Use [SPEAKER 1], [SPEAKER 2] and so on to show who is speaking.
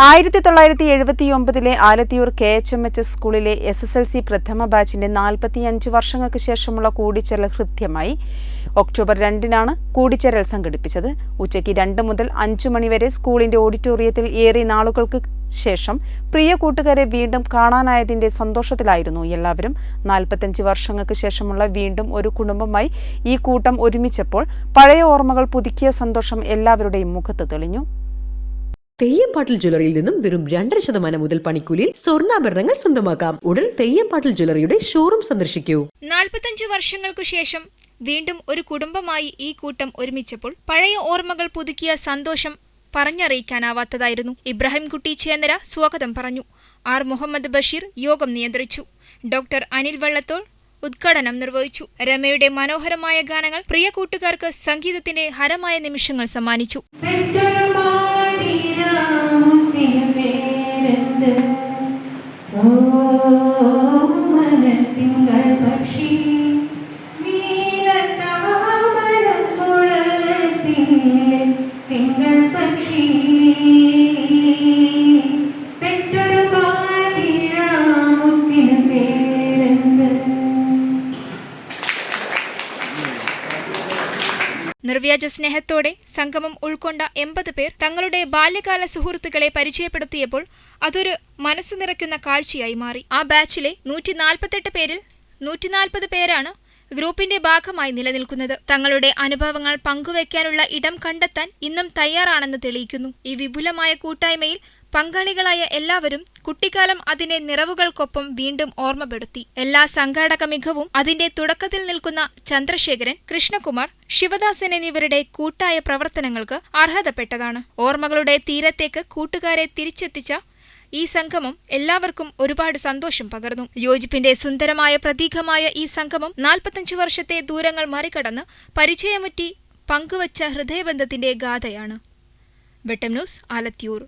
[SPEAKER 1] ആയിരത്തി തൊള്ളായിരത്തി എഴുപത്തിയൊമ്പതിലെ Alathiyur K H M H S സ്കൂളിലെ എസ് എസ് എൽ സി പ്രഥമ ബാച്ചിന്റെ നാൽപ്പത്തിയഞ്ച് വർഷങ്ങൾക്ക് ശേഷമുള്ള കൂടിച്ചേരൽ ഹൃദ്യമായി ഒക്ടോബർ രണ്ടിനാണ് കൂടിച്ചേരൽ സംഘടിപ്പിച്ചത്. ഉച്ചയ്ക്ക് രണ്ട് മുതൽ അഞ്ചു മണിവരെ സ്കൂളിന്റെ ഓഡിറ്റോറിയത്തിൽ ഏറെ നാളുകൾക്ക് ശേഷം പ്രിയ കൂട്ടുകാരെ വീണ്ടും കാണാനായതിന്റെ സന്തോഷത്തിലായിരുന്നു എല്ലാവരും. നാൽപ്പത്തഞ്ച് വർഷങ്ങൾക്ക് ശേഷമുള്ള വീണ്ടും ഒരു കുടുംബമായി ഈ കൂട്ടം ഒരുമിച്ചപ്പോൾ പഴയ ഓർമ്മകൾ പുതുക്കിയ സന്തോഷം എല്ലാവരുടെയും മുഖത്ത് തെളിഞ്ഞു.
[SPEAKER 2] തെയ്യംപാട്ടിൽ ജ്വല്ലറിയിൽ നിന്നും വെറും രണ്ടര ശതമാനം മുതൽ പണിക്കൂലിയിൽ സ്വർണാഭരണങ്ങൾ സ്വന്തമാക്കാം. ഉടൻ തെയ്യംപാട്ടിൽ ജ്വല്ലറിയുടെ ഷോറൂം സന്ദർശിക്കൂ.
[SPEAKER 3] നാൽപ്പത്തഞ്ച് വർഷങ്ങൾക്കു ശേഷം വീണ്ടും ഒരു കുടുംബമായി ഈ കൂട്ടം ഒരുമിച്ചപ്പോൾ പഴയ ഓർമ്മകൾ പുതുക്കിയ സന്തോഷം പറഞ്ഞറിയിക്കാനാവാത്തതായിരുന്നു. ഇബ്രാഹിംകുട്ടി ചേന്നര സ്വാഗതം പറഞ്ഞു. ആർ മുഹമ്മദ് ബഷീർ യോഗം നിയന്ത്രിച്ചു. ഡോക്ടർ അനിൽ വള്ളത്തോൾ ഉദ്ഘാടനം നിർവഹിച്ചു. രമയുടെ മനോഹരമായ ഗാനങ്ങൾ പ്രിയ കൂട്ടുകാർക്ക് സംഗീതത്തിന്റെ ഹരമായ നിമിഷങ്ങൾ സമ്മാനിച്ചു. നിർവ്യാജ സ്നേഹത്തോടെ സംഗമം ഉൾക്കൊണ്ട എൺപത് പേർ തങ്ങളുടെ ബാല്യകാല സുഹൃത്തുക്കളെ പരിചയപ്പെടുത്തിയപ്പോൾ അതൊരു മനസ്സു നിറയ്ക്കുന്ന കാഴ്ചയായി മാറി. ആ ബാച്ചിലെ നൂറ്റി നാൽപ്പത്തെട്ട് പേരിൽ നൂറ്റിനാൽപ്പത് പേരാണ് ഗ്രൂപ്പിന്റെ ഭാഗമായി നിലനിൽക്കുന്നത്. തങ്ങളുടെ അനുഭവങ്ങൾ പങ്കുവയ്ക്കാനുള്ള ഇടം കണ്ടെത്താൻ ഇന്നും തയ്യാറാണെന്ന് തെളിയിക്കുന്നു. ഈ വിപുലമായ കൂട്ടായ്മയിൽ പങ്കാളികളായ എല്ലാവരും കുട്ടിക്കാലം അതിനെ നിറവുകൾക്കൊപ്പം വീണ്ടും ഓർമ്മപ്പെടുത്തി. എല്ലാ സംഘാടക മികവും അതിന്റെ തുടക്കത്തിൽ നിൽക്കുന്ന ചന്ദ്രശേഖരൻ കൃഷ്ണകുമാർ ശിവദാസൻ എന്നിവരുടെ കൂട്ടായ പ്രവർത്തനങ്ങൾക്ക് അർഹതപ്പെട്ടതാണ്. ഓർമ്മകളുടെ തീരത്തേക്ക് കൂട്ടുകാരെ തിരിച്ചെത്തിച്ച ഈ സംഗമം എല്ലാവർക്കും ഒരുപാട് സന്തോഷം പകർന്നു. യോജിപ്പിന്റെ സുന്ദരമായ പ്രതീകമായ ഈ സംഗമം നാൽപ്പത്തഞ്ചു വർഷത്തെ ദൂരങ്ങൾ മറികടന്ന് പരിചയമുറ്റി പങ്കുവച്ച ഹൃദയബന്ധത്തിന്റെ ഗാഥയാണ്. വെട്ടം ന്യൂസ് ആലത്തിയൂർ.